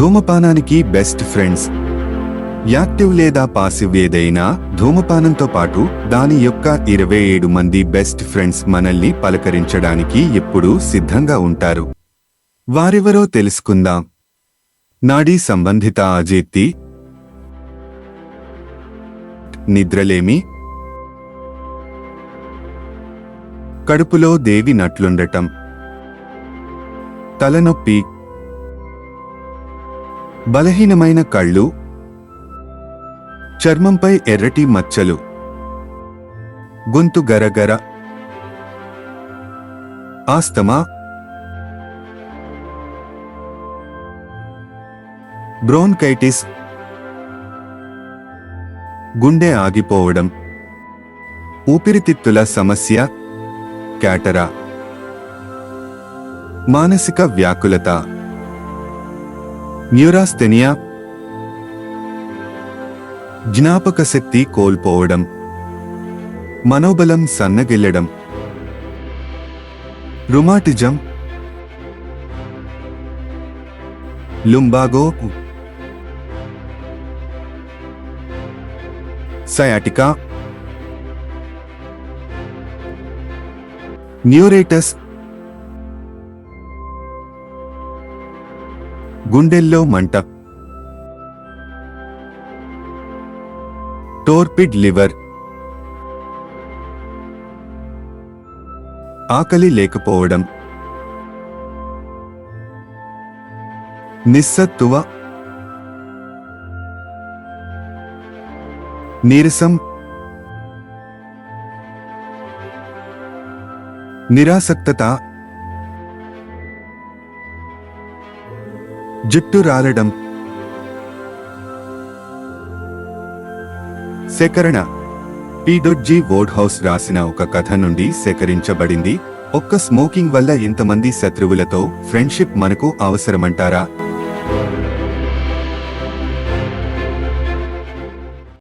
ధూమపానానికి best friends. Active లేదా passive ఏదైనా ధూమపానంతో పాటు దాని యొక్క ఇరవై ఏడు మంది బెస్ట్ ఫ్రెండ్స్ మనల్ని పలకరించడానికి ఎప్పుడూ సిద్ధంగా ఉంటారు. వారెవరో తెలుసుకుందాం. నాడీ సంబంధిత అజీర్తి నిద్రలేమి. కడుపులో దేవి నట్లుండటం. తలనొప్పి. బలహీనమైన కళ్ళు చర్మంపై ఎర్రటి మచ్చలు గొంతు గరగర ఆస్తమా బ్రోన్కైటిస్ గుండె ఆగిపోవడం ఊపిరితిత్తుల సమస్య క్యాటరా మానసిక వ్యాకులత. న్యూరాస్థెనియా జ్ఞాపక శక్తి కోల్పోవడం మనోబలం సన్నగిల్లడం రుమాటిజం లుంబాగో సయాటికా న్యూరేటస్ గుండెల్లో మంట. Torpid liver. ఆకలి లేకపోవడం. నిస్సత్తువ. నీరసం. నిరాసక్తత. జుట్టు రాలడం. సేకరణ. పీడొడ్జీ వోర్డ్ హౌస్ రాసిన ఒక కథ నుండి సేకరించబడింది. ఒక్క స్మోకింగ్ వల్ల ఇంతమంది శత్రువులతో ఫ్రెండ్షిప్ మనకు అవసరమంటారా?